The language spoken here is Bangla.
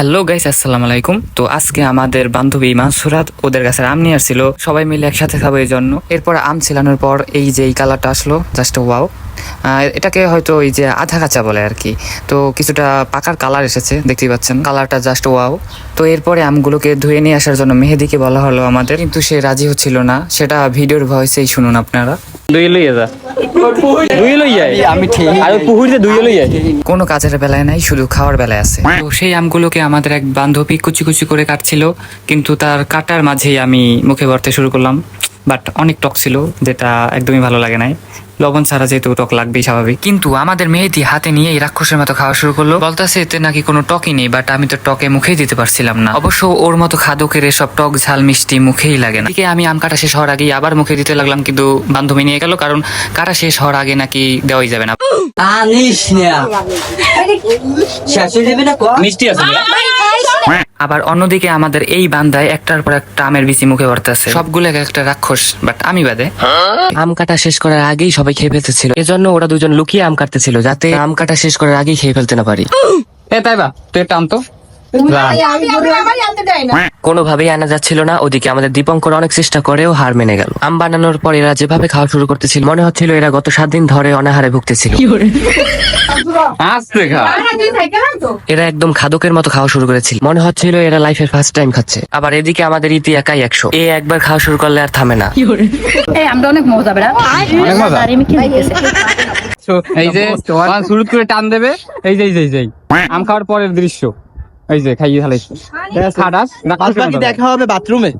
হ্যালো গাইস আসসালামু আলাইকুম। তো আজকে আমাদের বান্ধবী মানসুরাত, ওদের কাছে আম নিয়ে আসছিল। সবাই মিলে একসাথে খাব এই জন্য। এরপর আম ছিলানোর পর এই যে এই কালারটা আসলো জাস্ট ওয়াও এটাকে হয়তো ওই যে আধা কাঁচা বলে আর কি। তো কিছুটা পাকার কালার এসেছে, দেখতেই পাচ্ছেন। কালারটা জাস্ট ওয়াও তো এরপরে আমগুলোকে ধুয়ে নিয়ে আসার জন্য মেহেদিকে বলা হলো আমাদের। কিন্তু সে রাজি হচ্ছিল না। সেটা ভিডিওর ভয়েসেই শুনুন আপনারা। দুই লইয়া যা। দুই লইয়া আমি ঠিক। আর পুহুরিতে দুই লইয়া কোনো কাজের বেলায় নাই শুধু খাওয়ার বেলায় আছে। তো সেই আমগুলোকে আমাদের এক বান্ধবী কুচি কুচি করে কাটছিল কিন্তু তার কাটার মাঝেই আমি মুখে ভরতে শুরু করলাম। বাট অনেক টক ছিল যেটা একদমই ভালো লাগে নাই। লবণ ছাড়া যেহেতু টক লাগবেই স্বাভাবিক। কিন্তু আমাদের মেহেদি হাতে নিয়ে এই রাক্ষসের মতো খাওয়া শুরু করল। বলতেছে এতে নাকি কোনো টকই নেই বাট আমি তো টকে মুখেই দিতে পারছিলাম না। অবশ্য ওর মতো খাদকের এসব টক ঝাল মিষ্টি মুখেই লাগে না। আমি আম কাটা শেষ হওয়ার আগেই আবার মুখে দিতে লাগলাম কিন্তু বান্ধবী নিয়ে গেল কারণ কাটা শেষ হওয়ার আগে নাকি দেওয়াই যাবে না। আনিস না শাশুড়ি দেবে না মিষ্টি আছে। না? আবার অন্যদিকে আমাদের এই বান্দায় একটার পর একটা আমের বিচি মুখে ভরতেছে। সবগুলো এক একটা রাক্ষস বাট আমি বাদে। আম কাটা শেষ করার আগেই সবাই খেয়ে ফেলতেছিল। এজন্য ওরা দুজন লুকিয়ে আম কাটতেছিল যাতে আম কাটা শেষ করার আগেই খেয়ে ফেলতে না পারি। এ তাই বা তুই একটা আম তো? কোনোভাবেই আনা যাচ্ছিল না ওদিকে আমাদের দীপঙ্কর অনেক চেষ্টা করেও হার মেনে গেল। আম বানানোর পর এরা যেভাবে খাওয়া শুরু করতেছিল মনে হচ্ছিল এরা গত সাত দিন ধরে অনাহারে ভুগতেছিল। আসতে খা। এরা একদম খাদকের মতো খাওয়া শুরু করেছিল। মনে হচ্ছিল এরা লাইফের ফার্স্ট টাইম খাচ্ছে। আবার এদিকে আমাদের ইতি একাই একশো। এ একবার খাওয়া শুরু করলে আর থামে না। এই আমরা অনেক মজা বেড়া অনেক মজা? আর এমনি কি হইতেছে So, এই যে ওয়ান শুরু করে টান দেবে এই যে এই যে এই যে আম খাওয়ার পরের দৃশ্য। এই যে খাইয়ে ফেলাইছে দেখা হবে বাথরুমে।